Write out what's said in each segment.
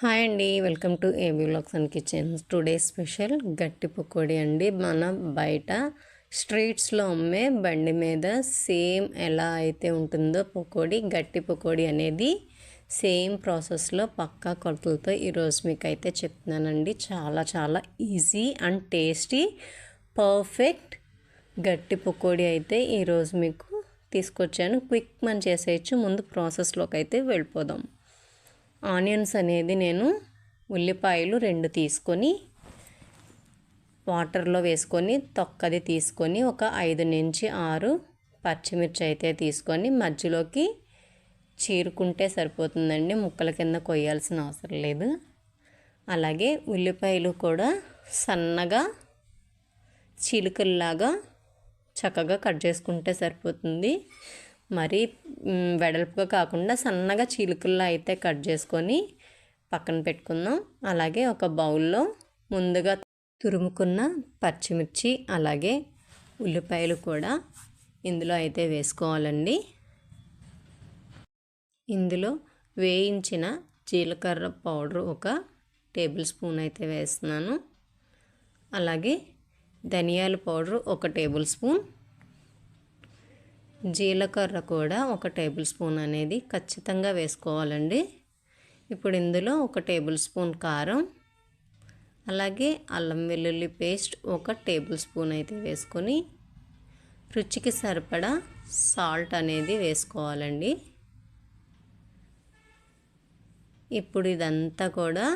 Hi అండి. Welcome to AB vlogs and kitchens. Today special గట్టి పకోడీ అండి. మన బయట స్ట్రీట్స్లో అమ్మే బండి మీద సేమ్ ఎలా అయితే ఉంటుందో పకోడీ గట్టి పకోడీ అనేది సేమ్ ప్రాసెస్లో పక్కా కొలతలతో ఈరోజు మీకు అయితే చెప్తున్నానండి. చాలా చాలా ఈజీ అండ్ టేస్టీ పర్ఫెక్ట్ గట్టి పకోడీ అయితే ఈరోజు మీకు తీసుకొచ్చాను. క్విక్ మనం చేసేయచ్చు. ముందు ప్రాసెస్లోకి అయితే వెళ్ళిపోదాం. ఆనియన్స్ అనేది నేను ఉల్లిపాయలు రెండు తీసుకొని వాటర్లో వేసుకొని తొక్కది తీసుకొని ఒక ఐదు నుంచి ఆరు పచ్చిమిర్చి అయితే తీసుకొని మధ్యలోకి చీరుకుంటే సరిపోతుందండి. ముక్కల కింద కొయ్యాల్సిన అవసరం లేదు. అలాగే ఉల్లిపాయలు కూడా సన్నగా చిలుకల్లాగా చక్కగా కట్ చేసుకుంటే సరిపోతుంది. మరి వెడల్పుగా కాకుండా సన్నగా చీలుకల్లా అయితే కట్ చేసుకొని పక్కన పెట్టుకుందాం. అలాగే ఒక బౌల్లో ముందుగా తురుముకున్న పచ్చిమిర్చి అలాగే ఉల్లిపాయలు కూడా ఇందులో అయితే వేసుకోవాలండి. ఇందులో వేయించిన జీలకర్ర పౌడర్ ఒక టేబుల్ స్పూన్ అయితే వేస్తున్నాను. అలాగే ధనియాల పౌడర్ ఒక టేబుల్ స్పూన్. జీలకర్ర కూడా ఒక టేబుల్ స్పూన్ అనేది ఖచ్చితంగా వేసుకోవాలండి. ఇప్పుడు ఇందులో ఒక టేబుల్ స్పూన్ కారం అలాగే అల్లం వెల్లుల్లి పేస్ట్ ఒక టేబుల్ స్పూన్ అయితే వేసుకొని రుచికి సరిపడా సాల్ట్ అనేది వేసుకోవాలండి. ఇప్పుడు ఇదంతా కూడా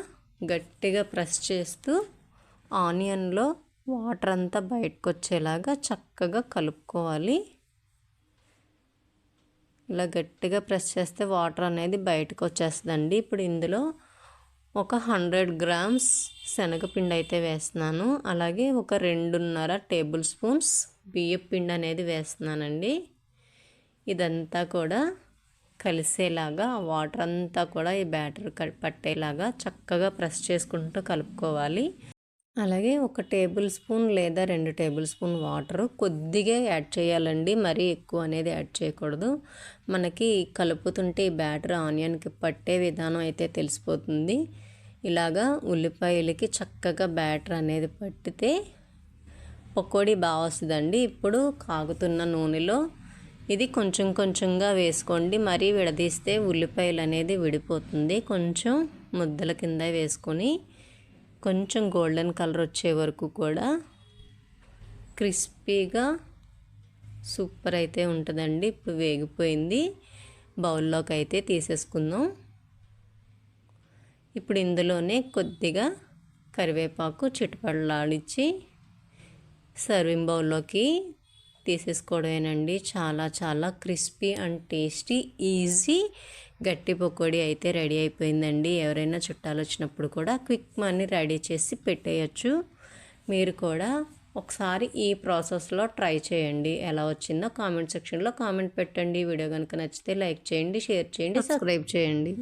గట్టిగా ప్రెస్ చేస్తూ ఆనియన్లో వాటర్ అంతా బయటకు వచ్చేలాగా చక్కగా కలుపుకోవాలి. ఇలా గట్టిగా ప్రెస్ చేస్తే వాటర్ అనేది బయటకు వచ్చేస్తుందండి. ఇప్పుడు ఇందులో ఒక హండ్రెడ్ గ్రామ్స్ శనగపిండి అయితే వేస్తున్నాను. అలాగే ఒక రెండున్నర టేబుల్ స్పూన్స్ బియ్యపిండి అనేది వేస్తున్నానండి. ఇదంతా కూడా కలిసేలాగా వాటర్ అంతా కూడా ఈ బ్యాటర్ పట్టేలాగా చక్కగా ప్రెస్ చేసుకుంటూ కలుపుకోవాలి. అలాగే ఒక టేబుల్ స్పూన్ లేదా రెండు టేబుల్ స్పూన్ వాటర్ కొద్దిగా యాడ్ చేయాలండి. మరీ ఎక్కువ అనేది యాడ్ చేయకూడదు. మనకి కలుపుతుంటే ఈ బ్యాటర్ ఆనియన్కి పట్టే విధానం అయితే తెలిసిపోతుంది. ఇలాగా ఉల్లిపాయలకి చక్కగా బ్యాటర్ అనేది పట్టితే పకోడీ బాగా వస్తుందండి. ఇప్పుడు కాగుతున్న నూనెలో ఇది కొంచెం కొంచెంగా వేసుకోండి. మరీ విడదీస్తే ఉల్లిపాయలు అనేది విడిపోతుంది. కొంచెం ముద్దల కింద వేసుకొని కొంచెం గోల్డెన్ కలర్ వచ్చే వరకు కూడా క్రిస్పీగా సూపర్ అయితే ఉంటుందండి. ఇప్పుడు వేగిపోయింది. బౌల్లోకి అయితే తీసేసుకుందాం. ఇప్పుడు ఇందులోనే కొద్దిగా కరివేపాకు చిట్టుపడలాడిచ్చి సర్వింగ్ బౌల్లోకి తీసేసుకోవడమేనండి. చాలా చాలా క్రిస్పీ అండ్ టేస్టీ ఈజీ గట్టి పకోడీ అయితే రెడీ అయిపోయిందండి. ఎవరైనా చుట్టాలు వచ్చినప్పుడు కూడా క్విక్ మనీ రెడీ చేసి పెట్టేయచ్చు. మీరు కూడా ఒకసారి ఈ ప్రాసెస్లో ట్రై చేయండి. ఎలా వచ్చిందో కామెంట్ సెక్షన్లో కామెంట్ పెట్టండి. వీడియో కనుక నచ్చితే లైక్ చేయండి షేర్ చేయండి సబ్స్క్రైబ్ చేయండి.